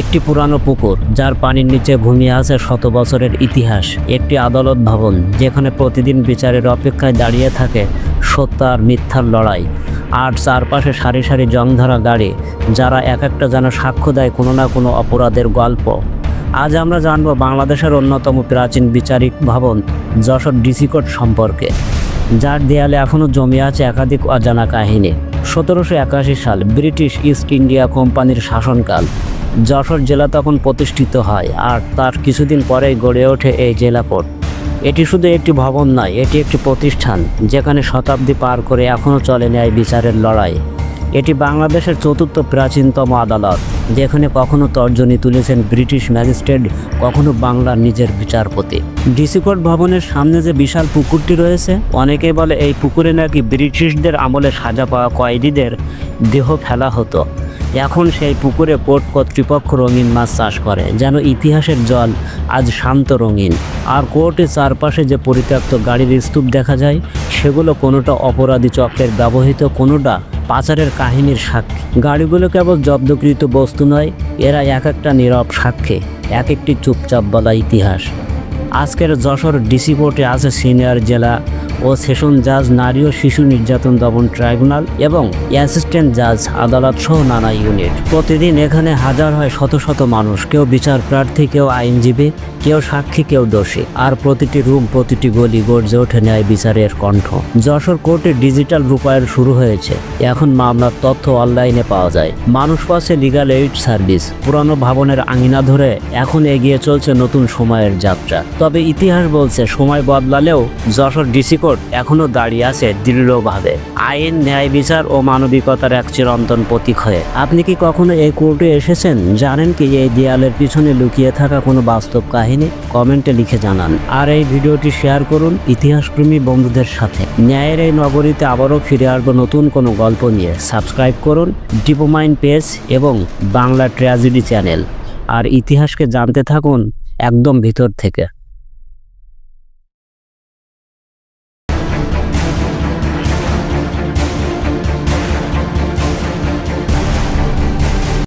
একটি পুরানো পুকুর, যার পানির নিচে ঘুমিয়ে আছে শত বছরের ইতিহাস। একটি আদালত ভবন, যেখানে প্রতিদিন বিচারের অপেক্ষায় দাঁড়িয়ে থাকে সত্য আর মিথ্যার লড়াই। আর চারপাশে সারি সারি জংধরা গাড়ি, যারা এক একটা যেন সাক্ষ্য দেয় কোনো না কোনো অপরাধের গল্প। আজ আমরা জানব বাংলাদেশের অন্যতম প্রাচীন বিচারিক ভবন, যশোর ডিসি কোর্ট সম্পর্কে। যার দেয়ালে এখনও জমে আছে একাধিক অজানা কাহিনী। সতেরোশো একাশি সাল ব্রিটিশ ইস্ট ইন্ডিয়া কোম্পানির শাসনকাল। যশোর জেলা তখন প্রতিষ্ঠিত হয় আর তার কিছুদিন পরেই গড়ে ওঠে এই জেলা কোর্ট এটি শুধু একটি ভবন নয়, এটি একটি প্রতিষ্ঠান, যেখানে শতাব্দী পার করে এখনও চলে নেয় বিচারের লড়াই। এটি বাংলাদেশের চতুর্থ প্রাচীনতম আদালত, যেখানে কখনো তর্জনী তুলেছেন ব্রিটিশ ম্যাজিস্ট্রেট, কখনো বাংলার নিজের বিচারপতি। ডিসি কোর্ট ভবনের সামনে যে বিশাল পুকুরটি রয়েছে অনেকে বলে এই পুকুরে নাকি ব্রিটিশদের আমলে সাজা পাওয়া কয়েদিদের দেহ ফেলা হতো। এখন সেই পুকুরে কোর্ট কর্তৃপক্ষ রঙিন মাছ চাষ করে, যেন ইতিহাসের জল আজ শান্ত রঙিন। আর কোর্টের চারপাশে যে পরিত্যক্ত গাড়ির স্তূপ দেখা যায়, সেগুলো কোনোটা অপরাধী চক্রের ব্যবহৃত, কোনোটা পাচারের কাহিনীর সাক্ষী। গাড়িগুলো কেবল জব্দকৃত বস্তু নয়, এরা এক একটা নীরব সাক্ষী, এক একটি চুপচাপ বলা ইতিহাস। আজকের যশোর ডিসি কোর্টে আছে সিনিয়র জেলা ও সেশন জাজ, নারী ও শিশু নির্যাতন দমন ট্রাইব্যুনাল এবং অ্যাসিস্ট্যান্ট জাজ, আদালত সহ নানা ইউনিট। প্রতিদিন এখানে হাজার হয় শত শত মানুষ, কেউ বিচার প্রার্থী, কেউ আইনজীবী, কেউ সাক্ষী, কেউ দোষী। আর প্রতিটি রুম, প্রতিটি গলি গর্জে ওঠে ন্যায় বিচারের কণ্ঠ। যশোর কোর্টে ডিজিটাল রূপায়ণ শুরু হয়েছে। এখন মামলার তথ্য অনলাইনে পাওয়া যায়। মানুষ পাচ্ছে লিগাল এইড সার্ভিস। পুরানো ভবনের আঙিনা ধরে এখন এগিয়ে চলছে নতুন সময়ের যাত্রা। তবে ইতিহাস বলছে সময় বদলালেও যশোর ডিসি কোর্ট এখনও দাঁড়িয়ে আছে দৃঢ়ভাবে। আইন, ন্যায় বিচার ও মানবিকতার এক চিরন্তন প্রতীক হয়ে। আপনি কি কখনো এই কোর্টে এসেছেন? জানেন কি এই দেয়ালের পিছনে লুকিয়ে থাকা কোনো বাস্তব কাহিনী? কমেন্টে লিখে জানান। আর এই ভিডিওটি শেয়ার করুন ইতিহাসপ্রেমী বন্ধুদের সাথে। ন্যায়ের এই নগরীতে আবারও ফিরে আসব নতুন কোনো গল্প নিয়ে। সাবস্ক্রাইব করুন ডিপোমাইন পেজ এবং বাংলা ট্র্যাজেডি চ্যানেল। আর ইতিহাসকে জানতে থাকুন একদম ভিতর থেকে।